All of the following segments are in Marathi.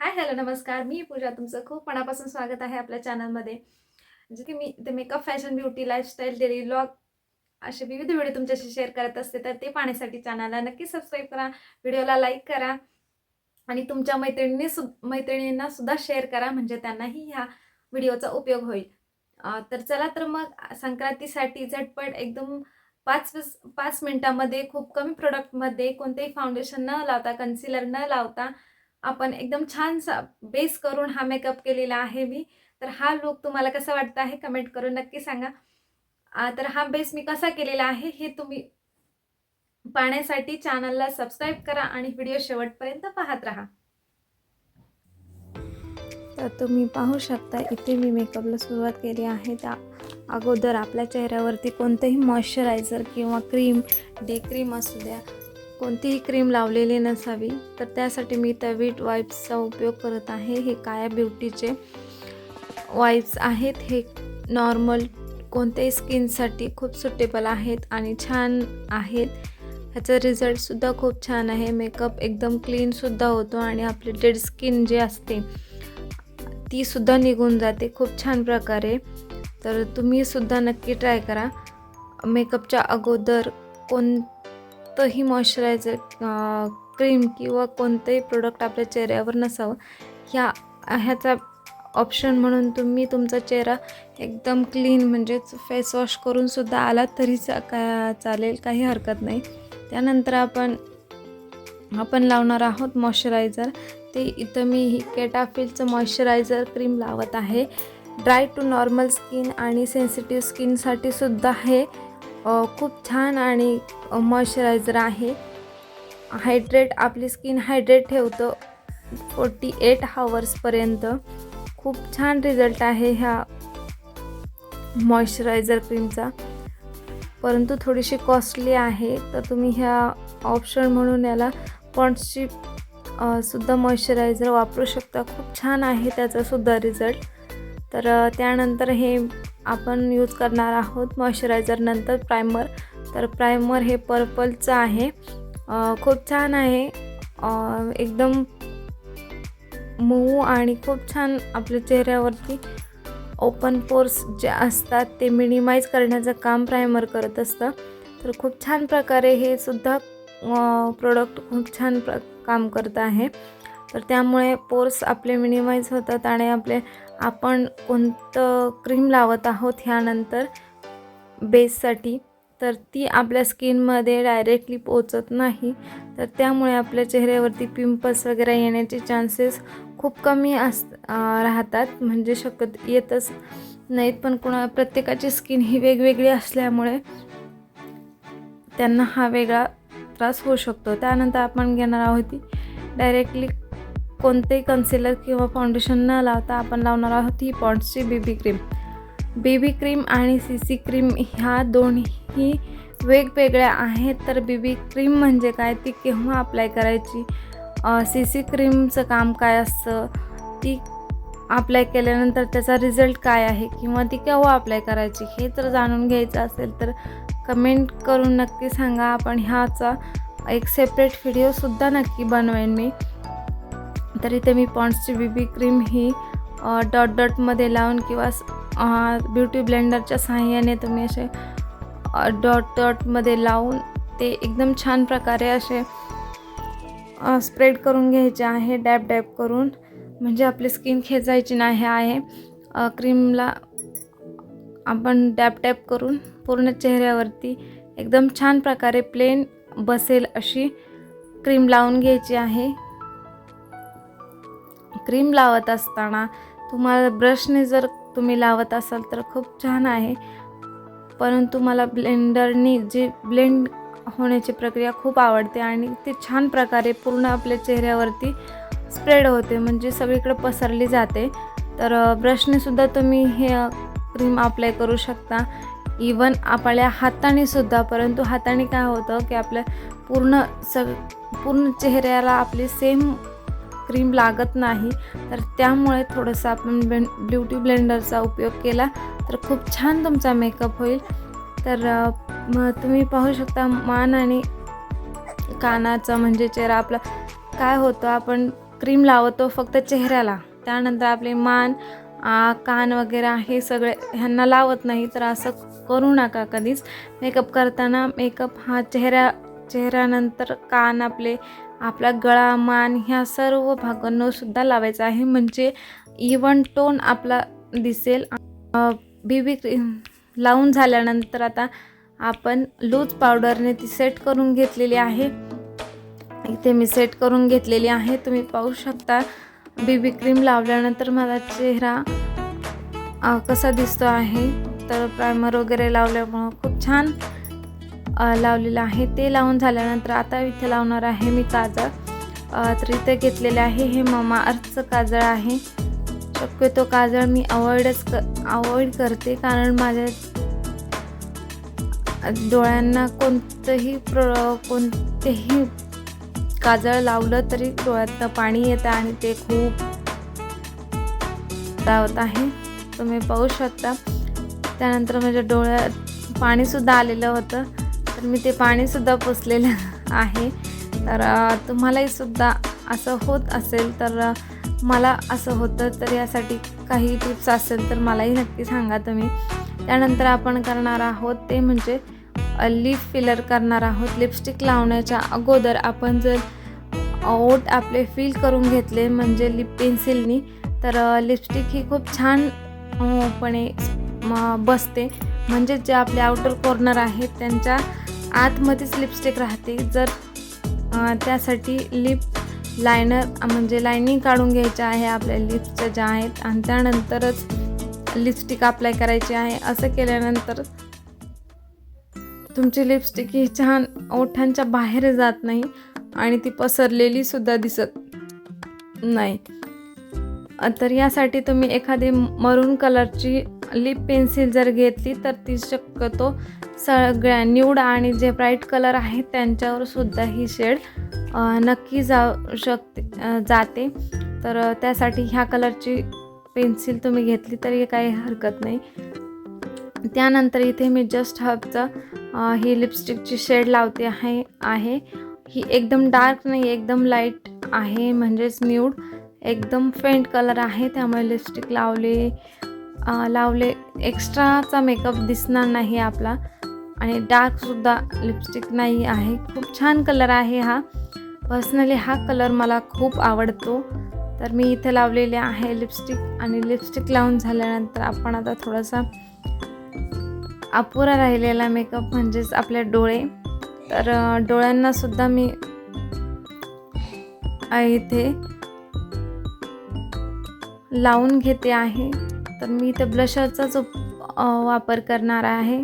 हाय हॅलो नमस्कार. मी पूजा तुमचं खूप मनापासून स्वागत आहे आपल्या चॅनलमध्ये. जे की मी ते makeup fashion beauty lifestyle daily blog असे विविध व्हिडिओ तुमच्याशी शेअर करत असते तर ते पाहण्यासाठी चॅनलला नक्की सबस्क्राईब करा व्हिडिओला लाईक करा आणि तुमच्या मैत्रिणींनी सु मैत्रिणींना सुद्धा शेअर करा म्हणजे त्यांनाही ह्या व्हिडिओचा उपयोग होईल. तर चला तर मग संक्रांतीसाठी झटपट एकदम पाच पाच मिनिटामध्ये खूप कमी प्रोडक्टमध्ये कोणतेही फाउंडेशन न लावता कन्सिलर न लावता आपण एकदम छानसा बेस करून हा मेकअप केलेला आहे मी. तर हा लुक तुम्हाला कसा वाटत आहे? कमेंट करून नक्की सांगा. तर हा बेस मी कसा केलेला आहे हे तुम्ही पाहण्यासाठी चॅनलला सबस्क्राईब करा आणि व्हिडिओ शेवटपर्यंत पाहत राहा. तर तुम्ही पाहू शकता इथे मी मेकअपला सुरुवात केली आहे. त्या अगोदर आपल्या चेहऱ्यावरती कोणतंही मॉइश्चरायझर किंवा क्रीम डे क्रीम असू द्या कोणतीही क्रीम लावलेली नसावी तर त्यासाठी मी तवीट वाईप्सचा उपयोग करत आहे. हे काया ब्युटीचे वाईप्स आहेत. हे नॉर्मल कोणत्याही स्किनसाठी खूप सुटेबल आहेत आणि छान आहेत. ह्याचा रिझल्टसुद्धा खूप छान आहे. मेकअप एकदम क्लीनसुद्धा होतो आणि आपली डेड स्किन जी असते तीसुद्धा निघून जाते. खूप छान प्रकारे. तर तुम्हीसुद्धा नक्की ट्राय करा. मेकअपच्या अगोदर कोण कोणतंही मॉइश्चरायझर क्रीम किंवा कोणतंही प्रोडक्ट आपल्या चेहऱ्यावर नसावं. ह्या ह्याचा ऑप्शन म्हणून तुम्ही तुमचा चेहरा एकदम क्लीन म्हणजेच फेस वॉश करूनसुद्धा आला तरी चा का चालेल काही हरकत नाही. त्यानंतर आपण आपण लावणार आहोत मॉइश्चरायझर ते इथं मी ही केटाफिलचं मॉइश्चरायझर क्रीम लावत आहे. ड्राय टू नॉर्मल स्किन आणि सेन्सिटिव्ह स्किनसाठी सुद्धा हे खूप छान आणि मॉइश्चरायझर आहे. हायड्रेट आपली स्किन हायड्रेट ठेवतं. फोर्टी एट हावर्सपर्यंत खूप छान रिझल्ट आहे ह्या मॉइश्चरायझर क्रीमचा. परंतु थोडीशी कॉस्टली आहे तर तुम्ही ह्या ऑप्शन म्हणून याला पॉन्ड्सची सुद्धा मॉइश्चरायझर वापरू शकता. खूप छान आहे त्याचासुद्धा रिझल्ट. तर त्यानंतर हे आपण यूज करणार आहोत मॉइश्चरायझर नंतर प्रायमर तर प्रायमर हे पर्पलचं आहे. खूप छान आहे. एकदम मऊ आणि खूप छान आपल्या चेहऱ्यावरती ओपन पोर्स जे असतात ते मिनिमाइज करण्याचं काम प्रायमर करत असतं. तर खूप छान प्रकारे हे सुद्धा प्रोडक्ट खूप छान प्र काम करत आहे. तर त्यामुळे पोर्स आपले मिनिमाइज होतात आणि आपले आपण कोणतं क्रीम लावत आहोत ह्यानंतर बेससाठी तर ती आपल्या स्किनमध्ये डायरेक्टली पोचत नाही. तर त्यामुळे आपल्या चेहऱ्यावरती पिंपल्स वगैरे येण्याचे चान्सेस खूप कमी अस राहतात. म्हणजे शकत येतच नाहीत पण कोणा प्रत्येकाची स्किन ही वेगवेगळी असल्यामुळे त्यांना हा वेगळा त्रास होऊ शकतो. त्यानंतर आपण घेणार आहोत ती डायरेक्टली कोणतेही कन्सिलर किंवा फाउंडेशन न लावता आपण लावणार आहोत ही पॉन्ड्सची बेबी क्रीम बेबी क्रीम आणि सी सी क्रीम ह्या दोन्ही वेगवेगळ्या आहेत. तर बेबी क्रीम म्हणजे काय? ती केव्हा अप्लाय करायची? सी सी क्रीमचं काम काय असतं? ती अप्लाय केल्यानंतर त्याचा रिझल्ट काय आहे? किंवा ती केव्हा अप्लाय करायची? हे जर जाणून घ्यायचं असेल तर कमेंट करून नक्की सांगा. आपण ह्याचा एक सेपरेट व्हिडिओसुद्धा नक्की बनवेन मी. तर इथे मी पॉन्ड्सची बी क्रीम ही डॉट डॉटमध्ये लावून किंवा ब्युटी ब्लेंडरच्या सहाय्याने तुम्ही असे डॉट डॉटमध्ये लावून ते एकदम छान प्रकारे असे स्प्रेड करून घ्यायचे आहे डॅब डॅब करून. म्हणजे आपली स्किन खेचायची नाही आहे. क्रीमला आपण डॅब डॅब करून पूर्ण चेहऱ्यावरती एकदम छान प्रकारे प्लेन बसेल अशी क्रीम लावून घ्यायची आहे. क्रीम लावत असताना तुम्हाला ब्रशने जर तुम्ही लावत असाल तर खूप छान आहे. परंतु मला ब्लेंडरनी जी ब्लेंड होण्याची प्रक्रिया खूप आवडते आणि ती छान प्रकारे पूर्ण आपल्या चेहऱ्यावरती स्प्रेड होते म्हणजे सगळीकडे पसरली जाते. तर ब्रशनेसुद्धा तुम्ही हे क्रीम अप्लाय करू शकता. इवन आपल्या हातानेसुद्धा परंतु हाताने काय होतं की आपल्या पूर्ण सग पूर्ण चेहऱ्याला आपली सेम क्रीम लागत नाही. तर त्यामुळे थोडंसं आपण ब्लें ब्युटी ब्लेंडरचा उपयोग केला तर खूप छान तुमचा मेकअप होईल. तर मग तुम्ही पाहू शकता मान आणि कानाचा म्हणजे चेहरा आपला काय होतं आपण क्रीम लावतो फक्त चेहऱ्याला. त्यानंतर आपले मान आ, कान वगैरे हे सगळे ह्यांना लावत नाही तर असं करू नका कधीच. मेकअप करताना मेकअप हा चेहऱ्या चेहऱ्यानंतर कान आपले आपला गळा मान ह्या सर्व भागांना सुद्धा लावायचा आहे. म्हणजे इवन टोन आपला दिसेल. बीबी क्रीम लावून झाल्यानंतर आता आपण लूज पावडरने ती सेट करून घेतलेली आहे. इथे मी सेट करून घेतलेली आहे. तुम्ही पाहू शकता बीबी क्रीम लावल्यानंतर माझा चेहरा कसा दिसतो आहे. तर प्रायमर वगैरे लावल्यामुळं खूप छान लावलेलं आहे. ते लावून झाल्यानंतर आता इथे लावणार आहे मी काजळ. तर इथे घेतलेले आहे हे ममा अर्थचं काजळ आहे. शक्यतो काजळ मी अवॉइडच क अवॉइड करते कारण माझ्या डोळ्यांना कोणतंही प्र कोणतेही काजळ लावलं तरी डोळ्यातनं पाणी येतं आणि ते खूप लावत आहे. तुम्ही पाहू शकता. त्यानंतर माझ्या डोळ्यात पाणीसुद्धा आलेलं होतं. तर मी ते पाणीसुद्धा पुसलेलं आहे. तर तुम्हालाही सुद्धा असं होत असेल तर मला असं होतं. तर यासाठी काही टिप्स असेल तर मलाही नक्की सांगा तुम्ही. त्यानंतर आपण करणार आहोत ते म्हणजे लिप फिलर करणार आहोत. लिपस्टिक लावण्याच्या अगोदर आपण जर ओट आपले फिल करून घेतले म्हणजे लिप पेन्सिलनी तर लिपस्टिक ही खूप छान पणे बसते. म्हणजे जे आपले आउटर कॉर्नर आहेत त्यांच्या आतमध्येच लिपस्टिक राहते. जर त्यासाठी लिप लायनर म्हणजे लायनिंग काढून घ्यायचे आहे आपल्या लिप्सच्या ज्या आहेत आणि त्यानंतरच लिपस्टिक अप्लाय करायची आहे. असं केल्यानंतर तुमची लिपस्टिक ही छान ओठांच्या बाहेर जात नाही आणि ती पसरलेली सुद्धा दिसत नाही. तर यासाठी तुम्ही एखादी मरून कलरची लिप पेन्सिल जर घेतली तर ती शक्यतो सगळ्या न्यूड आणि जे ब्राईट कलर आहेत त्यांच्यावर सुद्धा ही शेड नक्की जाऊ शकते जाते. तर त्यासाठी ह्या कलरची पेन्सिल तुम्ही घेतली तरी काही हरकत नाही. त्यानंतर इथे मी जस्ट हबचं ही लिपस्टिकची शेड लावते आहे आहे. ही एकदम डार्क नाही एकदम लाइट आहे म्हणजेच न्यूड एकदम फेंट कलर आहे त्यामुळे लिपस्टिक लावले. लावले. एक्स्ट्राचा मेकअप दिसणार नाही आपला. आणि डार्कसुद्धा लिपस्टिक नाही आहे. खूप छान कलर आहे हा. पर्सनली हा कलर मला खूप आवडतो. तर मी इथे लावलेले आहे लिपस्टिक. आणि लिपस्टिक लावून झाल्यानंतर आपण आता थोडासा अपुरा राहिलेला मेकअप म्हणजेच आपले डोळे. तर डोळ्यांनासुद्धा मी इथे लावून घेते आहे. तर मी इथे ब्लशरचाच उप- वापर करणार आहे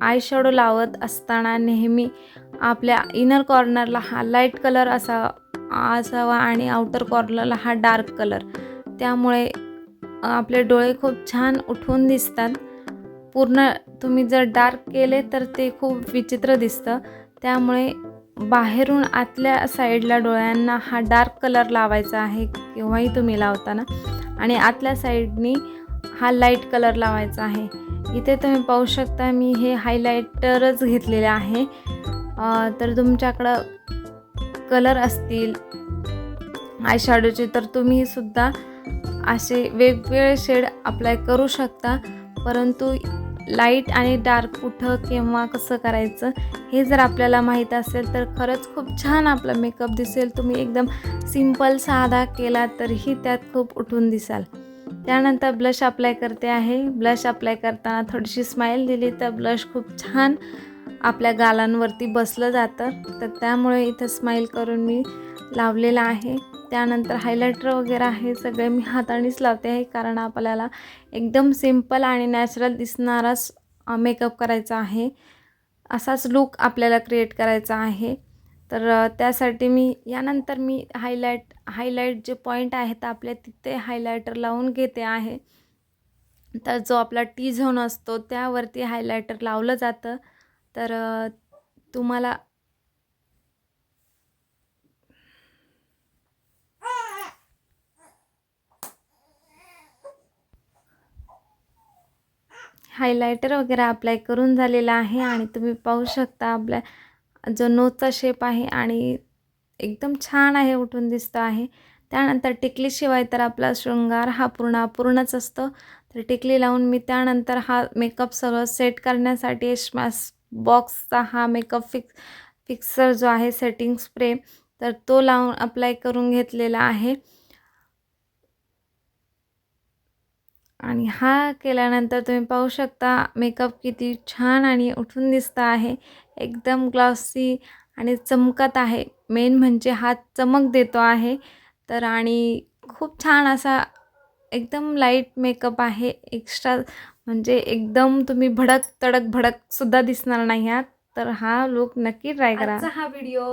आय शॅडो लावत असताना नेहमी आपल्या इनर कॉर्नरला हा लाइट कलर असा असावा आणि आउटर कॉर्नरला हा डार्क कलर त्यामुळे आपले डोळे खूप छान उठून दिसतात. पूर्ण तुम्ही जर डार्क केले तर ते खूप विचित्र दिसतं. त्यामुळे बाहेरून आतल्या साईडला डोळ्यांना हा डार्क कलर लावायचा आहे केव्हाही तुम्ही लावताना. आणि आतल्या साईडनी हा लाइट कलर लावायचा आहे. इथे तुम्ही पाहू शकता मी हे हायलायटरच घेतलेले आहे. तर तुमच्याकडं कलर असतील आयशॅडोचे तर तुम्ही सुद्धा असे वेगवेगळे शेड अप्लाय करू शकता. परंतु लाइट आणि डार्क कुठं किंवा कसं करायचं हे जर आपल्याला माहीत असेल तर खरंच खूप छान आपला मेकअप दिसेल. तुम्ही एकदम सिंपल साधा केला तरीही त्यात खूप उठून दिसाल. त्यानंतर ब्लश अप्लाय करते आहे. ब्लश अप्लाय करताना थोडीशी स्माईल दिली तर ब्लश खूप छान आपल्या गालांवरती बसलं जातं. तर त्यामुळे इथं स्माईल करून मी लावलेलं आहे. त्यानंतर हायलायटर वगैरे आहे सगळे मी हातानेच लावते आहे कारण आपल्याला एकदम सिंपल आणि नॅचरल दिसणाराच मेकअप करायचा आहे. असाच लुक आपल्याला क्रिएट करायचा आहे. तर त्यासाठी मी यानंतर मी हायलाईट हायलाईट जे पॉईंट आहेत आपल्या तिथे हायलायटर लावून घेते आहे. तर जो आपला टी झोन असतो त्यावरती हायलायटर लावलं जातं. तर तुम्हाला हायलायटर वगैरे अप्लाय करून झालेला आहे आणि तुम्ही पाहू शकता आपल्या जो नोचा शेप आहे आणि एकदम छान आहे उठून दिसतो आहे. त्यानंतर टिकलीशिवाय तर आपला शृंगार हा पूर्ण अपूर्णच असतो. तर टिकली लावून मी त्यानंतर हा मेकअप सगळं सेट करण्यासाठी स्मॅश बॉक्सचा हा मेकअप फिक्स फिक्सर जो आहे सेटिंग स्प्रे तर तो लावून अप्लाय करून घेतलेला आहे. आणि हा केल्यानंतर तुम्ही पाहू शकता मेकअप किती छान आणि उठून दिसता आहे. एकदम ग्लॉसी आणि चमकत आहे. मेन म्हणजे हा चमक देतो आहे. तर आणि खूप छान असा एकदम लाइट मेकअप आहे. एक्स्ट्रा म्हणजे एकदम तुम्ही भडक तडक भडकसुद्धा दिसणार नाही आहात. तर हा लुक नक्की ट्राय करा. हा व्हिडिओ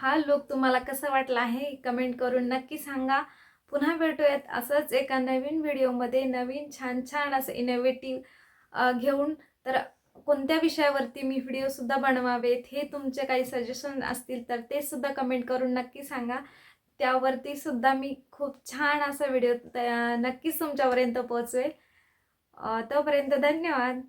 हा लुक तुम्हाला कसा वाटला आहे? कमेंट करून नक्की सांगा. पुन्हा भेटूयात असंच एका नवीन व्हिडिओमध्ये नवीन छान छान असं इनोव्हेटिव्ह घेऊन. तर कोणत्या विषयावरती मी व्हिडिओसुद्धा बनवावेत हे तुमचे काही सजेशन असतील तर ते सुद्धा कमेंट करून नक्की सांगा. त्यावरती सुद्धा मी खूप छान असा व्हिडिओ नक्कीच तुमच्यापर्यंत पोहोचवेल. तोपर्यंत धन्यवाद.